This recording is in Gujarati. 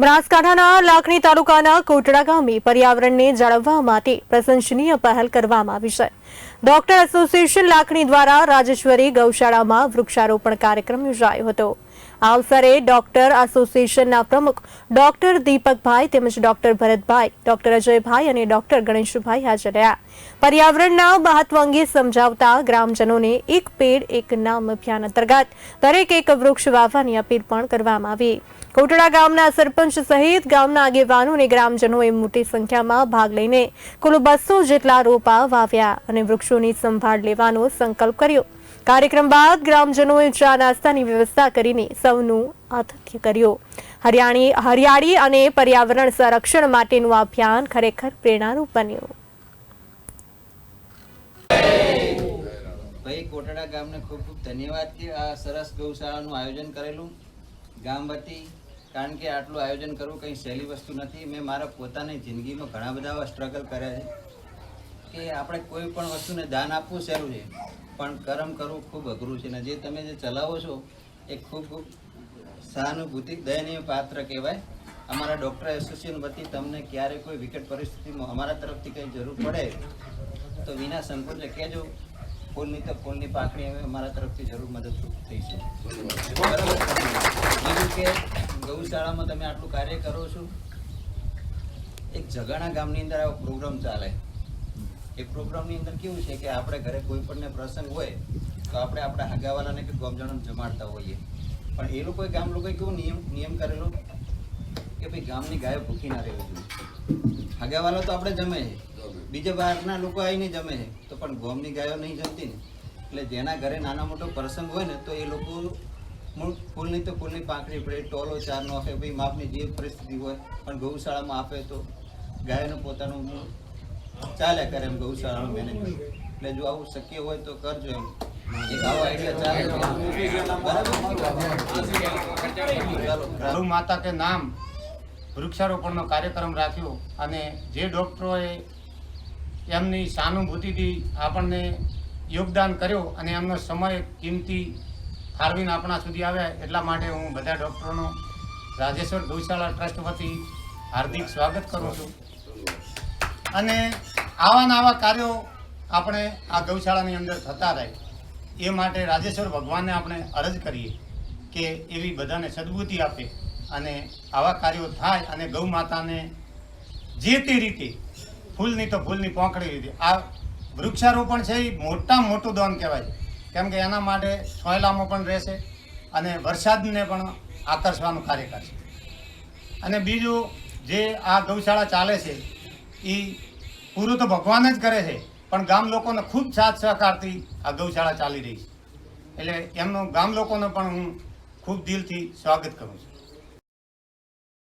બનાસકાંઠાના લાખણી તાલુકાના કોટડા ગામે પર્યાવરણને જાળવવા માટે પ્રશંસનીય પહેલ કરવામાં આવી છે. ડોક્ટર એસોસિએશન લાખણી દ્વારા રાજેશ્વરી ગૌશાળામાં વૃક્ષારોપણ કાર્યક્રમ યોજાયો હતો. આ અવસરે ડોક્ટર એસોસિએશનના પ્રમુખ ડોક્ટર દીપકભાઈ તેમજ ડોક્ટર ભરતભાઈ, ડોક્ટર અજયભાઈ અને ડોક્ટર ગણેશભાઈ હાજર રહ્યા. પર્યાવરણના મહત્વ અંગે સમજાવતા ગ્રામજનોને એક પેડ, એક નામ અભિયાન અંતર્ગત દરેક એક વૃક્ષ વાવવાની અપીલ પણ કરવામાં આવી. કોટડા ગામના સરપંચ સહિત ગામના આગેવાનો અને ગ્રામજનોએ મોટી સંખ્યામાં ભાગ લઈને કુલ બસો જેટલા રોપા વાવ્યા અને વૃક્ષોની સંભાળ લેવાનો સંકલ્પ કર્યો. કાર્યક્રમ બાદ ગ્રામજનોએ ચા નાસ્તાની વ્યવસ્થા કરીને સૌનું આતિથ્ય કર્યું. હરિયાળી અને પર્યાવરણ સંરક્ષણ માટેનું અભિયાન ખરેખર પ્રેરણારૂપ બન્યું. ભાઈ, કોટડા ગામને ખૂબ ખૂબ ધન્યવાદ કે આ સરસ ગૌશાળાનું આયોજન કરેલું. ગામ વતી, કારણ કે આટલું આયોજન કરવું કંઈ સહેલી વસ્તુ નથી. મેં મારા પોતાની જિંદગીમાં ઘણા બધા સ્ટ્રગલ કર્યા છે કે આપણે કોઈ પણ વસ્તુને દાન આપવું સહેલું છે. પણ કર્મ કરવું ખૂબ અઘરું છે ને જે તમે જે ચલાવો છો, એ ખૂબ ખૂબ સહાનુભૂતિ દયનીય પાત્ર કહેવાય. અમારા ડૉક્ટર એસોસિએશન વતી તમને ક્યારે કોઈ વિકટ પરિસ્થિતિમાં અમારા તરફથી કંઈ જરૂર પડે, તો વિના સંકોચે કહેજો. ફૂલની તો ફૂલની પાકડી હવે અમારા તરફથી જરૂર મદદરૂપ થઈ છે. બરાબર? બીજું કે ગૌશાળામાં તમે આટલું કાર્ય કરો છો. એક જગાણા ગામની અંદર આવો પ્રોગ્રામ ચાલે. એ પ્રોગ્રામની અંદર કેવું છે કે આપણે ઘરે કોઈ પણ પ્રસંગ હોય તો આપણે આપણા હગાવાલાને કે ગામજનોને જમાડતા હોઈએ. પણ એ લોકોએ ગામ લોકોએ કેવો નિયમ નિયમ કરેલો? કે ભાઈ ગામની ગાયો ભૂખી ના રહેવી જોઈએ. હગાવાલા તો આપણે જમે છે. બીજા બહારના લોકો આવીને જમે છે. તો પણ ગામની ગાયો નહીં જમતી ને. એટલે જેના ઘરે નાના મોટો પ્રસંગ હોય ને તો એ લોકો મૂળ ફૂલની તો ફૂલની પાંખડી પડે ટોલો ચાર નો આપે ભાઈ માપની જે પરિસ્થિતિ હોય પણ ગૌશાળામાં આપે તો ગાયનું પોતાનું ચાલ્યા કરે એમ ગૌશાળાનું મેનેજમેન્ટ એટલે જો આવું શક્ય હોય તો કરજો એમ. ચાલે માતા કે નામ વૃક્ષારોપણનો કાર્યક્રમ રાખ્યો અને જે ડૉક્ટરોએ એમની સહાનુભૂતિથી આપણને યોગદાન કર્યો અને એમનો સમય, કિંમતી ફાળવીને આપણા સુધી આવ્યા, એટલા માટે હું બધા ડૉક્ટરોનો રાજેશ્વર ગૌશાળા ટ્રસ્ટ વતી હાર્દિક સ્વાગત કરું છું. અને આવા ને કાર્યો આપણે આ ગૌશાળાની અંદર થતા રહે. એ માટે રાજેશ્વર ભગવાનને આપણે અરજ કરીએ કે એવી બધાને સદબુદ્ધિ આપે અને આવા કાર્યો થાય અને ગૌ માતાને જે તે રીતે ફૂલની તો ફૂલની પોંકડી રીતે આ વૃક્ષારોપણ છે એ મોટા મોટું દાન કહેવાય કેમ કે એના માટે સોયલામાં પણ રહેશે અને વરસાદને પણ આકર્ષવાનું કાર્ય કરશે. અને બીજું જે આ ગૌશાળા ચાલે છે એ પૂરું તો ભગવાન જ કરે છે. પણ ગામ લોકોને ખૂબ સાથ સહકારથી આ ગૌશાળા ચાલી રહી છે. એટલે એમનો ગામ લોકોને પણ હું ખૂબ દિલથી સ્વાગત કરું છું.